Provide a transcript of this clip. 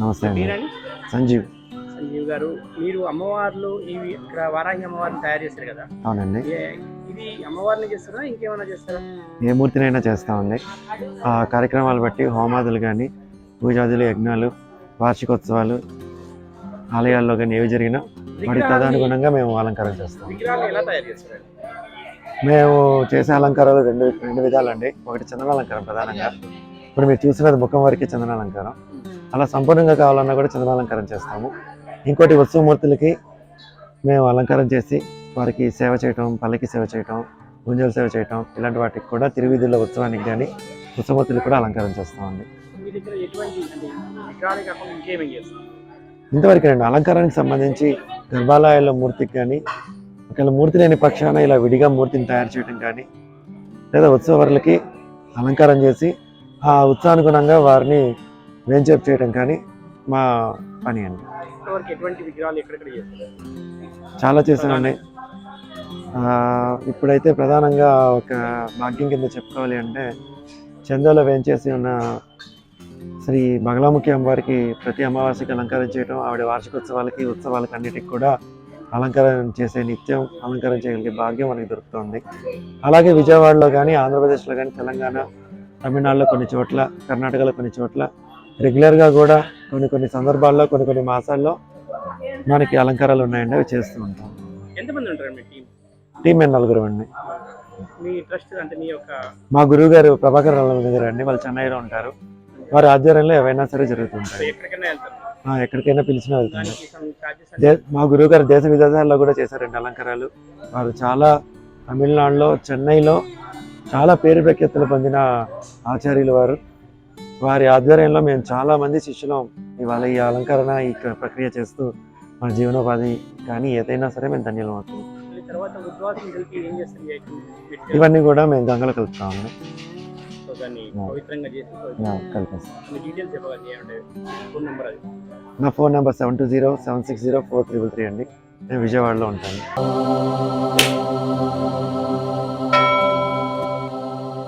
నమస్తే అండి. మీరని సంజీవ్. సంజీవ్ గారు మీరు అమ్మవార్లు ఇవి ఇక్కడ వారాహి అమ్మవారిని తయారు చేస్తారు కదా? అవునండి. ఏ- ఇది అమ్మవారిని చేస్తారా? ఇంకేమైనా చేస్తారా? ఏ మూర్తినైనా చేస్తామండి. ఆ కార్యక్రమాలు బట్టి హోమాదులు కానీ పూజాదులు యజ్ఞాలు వార్షికోత్సవాలు ఆలయాల్లో కానీ ఏవి జరిగినా వాటి తదనుగుణంగా మేము అలంకారం చేస్తాం. మేము చేసే అలంకారాలు రెండు రెండు విధాలండి. ఒకటి చందన అలంకారం ప్రధానంగా. ఇప్పుడు మీరు చూసినది ముఖం వరకు చందన అలంకారం. అలా సంపూర్ణంగా కావాలన్నా కూడా చందనాలంకారం చేస్తాము. ఇంకోటి ఉత్సవమూర్తులకి మేము అలంకారం చేసి వారికి సేవ చేయటం పల్లకి సేవ చేయటం గుంజల సేవ చేయటం ఇలాంటి వాటికి కూడా తిరువిధుల ఉత్సవానికి కానీ ఉత్సవమూర్తులు కూడా అలంకారం చేస్తామండి. ఇంతవరకు అండి అలంకారానికి సంబంధించి గర్భాలయాల్లో మూర్తికి కానీ ఒకవేళ మూర్తి లేని పక్షాన ఇలా విడిగా మూర్తిని తయారు చేయడం కానీ లేదా ఉత్సవాలకి అలంకారం చేసి ఆ ఉత్సాహానుగుణంగా వారిని వేంచేపు చేయడం కానీ మా పని అండి. చాలా చేశానండి. ఇప్పుడైతే ప్రధానంగా ఒక భాగ్యం కింద చెప్పుకోవాలి అంటే చందోలో వేంచేసి ఉన్న శ్రీ బగలాముఖి అమ్మవారికి ప్రతి అమావాస్యకి అలంకారం చేయడం ఆవిడ వార్షికోత్సవాలకి ఉత్సవాలకి అన్నిటికి కూడా అలంకారం చేసే నిత్యం అలంకారం చేయగలిగే భాగ్యం మనకి దొరుకుతుంది. అలాగే విజయవాడలో కానీ ఆంధ్రప్రదేశ్లో కానీ తెలంగాణ తమిళనాడులో కొన్ని చోట్ల కర్ణాటకలో కొన్ని చోట్ల రెగ్యులర్గా కూడా కొన్ని కొన్ని సందర్భాల్లో కొన్ని కొన్ని మాసాల్లో మనకి అలంకారాలు ఉన్నాయండి అవి చేస్తూ ఉంటాం. ఎంతమంది ఉంటారు మీ టీం? టీం మేము నలుగురు అండి. మీ ట్రస్ట్ అంటే మీ యొక్క మా గురువు గారు ప్రభాకర్ గారు అండి వాళ్ళు చెన్నైలో ఉంటారు. వారి ఆధ్వర్యంలో ఏవైనా సరే జరుగుతుంటాయి. ఎక్కడికైనా వెళ్తారు? ఎక్కడికైనా పిలిచినా వెళ్తాను మా గురువు గారు దేశ విదేశాల్లో కూడా చేశారండి అలంకారాలు. వారు చాలా తమిళనాడులో చెన్నైలో చాలా పేరు ప్రఖ్యాతులు పొందిన ఆచార్యులు వారు. వారి ఆధ్వర్యంలో మేము చాలా మంది శిష్యులం ఇవాళ ఈ అలంకరణ ఈ ప్రక్రియ చేస్తూ మన జీవనోపాధి కానీ ఏదైనా సరే మేము ధన్యులం ఐటమ్? పెట్టి ఇవన్నీ కూడా మేము గంగలో కలుపుతామండి సో దాన్ని Yeah. పవిత్రంగా చేసి యా, కలిపేస్తాం. మీ డీటెయిల్స్ చెప్పగలరు? ఏమంటే ఫోన్ నెంబర్ అది. నా phone number seven two zero seven six zero four triple three అండి. నేను విజయవాడలో ఉంటాను.